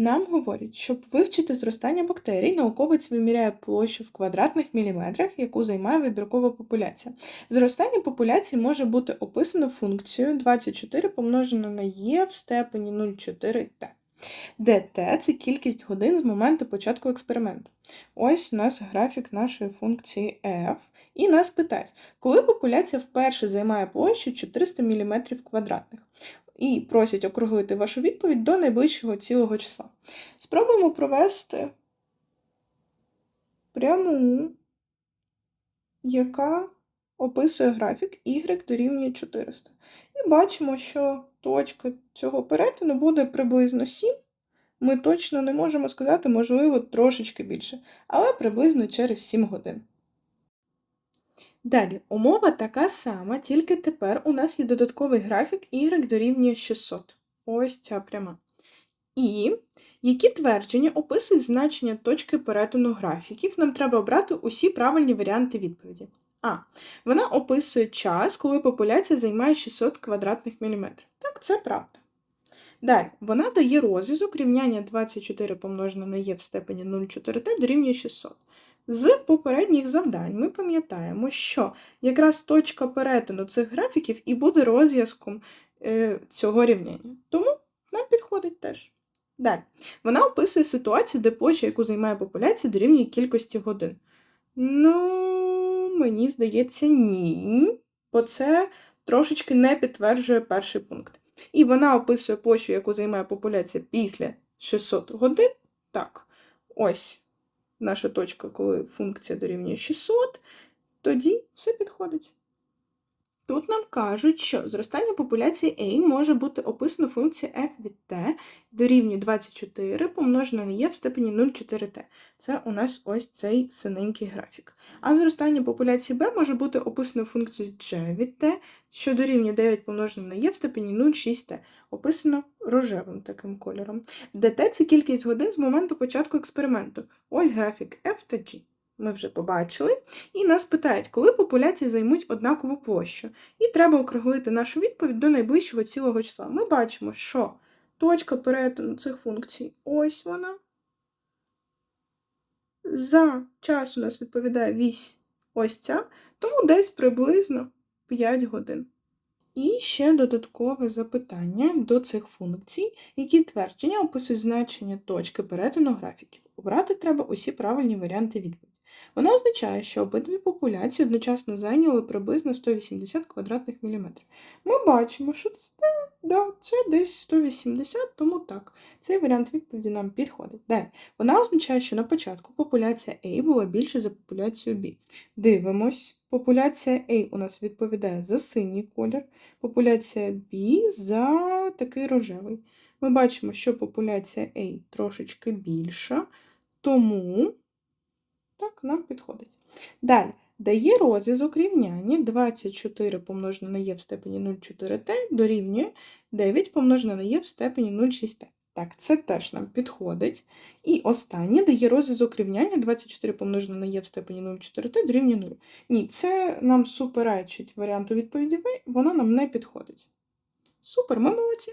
Нам говорять, щоб вивчити зростання бактерій, науковець виміряє площу в квадратних міліметрах, яку займає вибіркова популяція. Зростання популяції може бути описано функцією 24 помножено на е в степені 0,4t, де t – це кількість годин з моменту початку експерименту. Ось у нас графік нашої функції f, і нас питають, коли популяція вперше займає площу 400 мм квадратних і просять округлити вашу відповідь до найближчого цілого числа. Спробуємо провести пряму, яка описує графік y дорівнює 400. І бачимо, що точка цього перетину буде приблизно 7. Ми точно не можемо сказати, можливо, трошечки більше, але приблизно через 7 годин. Далі, умова така сама, тільки тепер у нас є додатковий графік y дорівнює 600. Ось ця пряма. І які твердження описують значення точки перетину графіків, нам треба обрати усі правильні варіанти відповіді. А. Вона описує час, коли популяція займає 600 квадратних міліметрів. Так, це правда. Далі, вона дає розв'язок рівняння 24 помножено на е в степені 0,4t дорівнює 600. З попередніх завдань ми пам'ятаємо, що якраз точка перетину цих графіків і буде розв'язком е, цього рівняння. Тому нам підходить теж. Далі. Вона описує ситуацію, де площа, яку займає популяція, дорівнює кількості годин. Ну, мені здається, ні. Бо це трошечки не підтверджує перший пункт. І вона описує площу, яку займає популяція після 600 годин. Так, ось наша точка, коли функція дорівнює 600, тоді все підходить. Тут нам кажуть, що зростання популяції A може бути описано функцією f від t дорівнює 24 помножено на e в степені 0,4t. Це у нас ось цей синенький графік. А зростання популяції B може бути описано функцією g від t, що дорівнює 9 помножено на e в степені 0,6t, описано рожевим таким кольором. t – це кількість годин з моменту початку експерименту. Ось графік f та g ми вже побачили, і нас питають, коли популяції займуть однакову площу. І треба округлити нашу відповідь до найближчого цілого числа. Ми бачимо, що точка перетину цих функцій ось вона. За час у нас відповідає вісь ось ця, тому десь приблизно 5 годин. І ще додаткове запитання до цих функцій, які твердження описують значення точки перетину графіків. Обрати треба усі правильні варіанти відповіді. Вона означає, що обидві популяції одночасно зайняли приблизно 180 квадратних міліметрів. Ми бачимо, що це, да, це десь 180, тому так, цей варіант відповіді нам підходить. Далі, вона означає, що на початку популяція A була більше за популяцію B. Дивимось, популяція A у нас відповідає за синій колір, популяція B за такий рожевий. Ми бачимо, що популяція A трошечки більша, тому. Так, нам підходить. Далі. Дає розв'язок рівняння 24 помножено на е в степені 0,4t дорівнює 9 помножено на е в степені 0,6t. Так, це теж нам підходить. І останнє дає розв'язок рівняння 24 помножено на е в степені 0,4t дорівнює 0. Ні, це нам суперечить варіанту відповіді В, воно нам не підходить. Супер, ми молодці.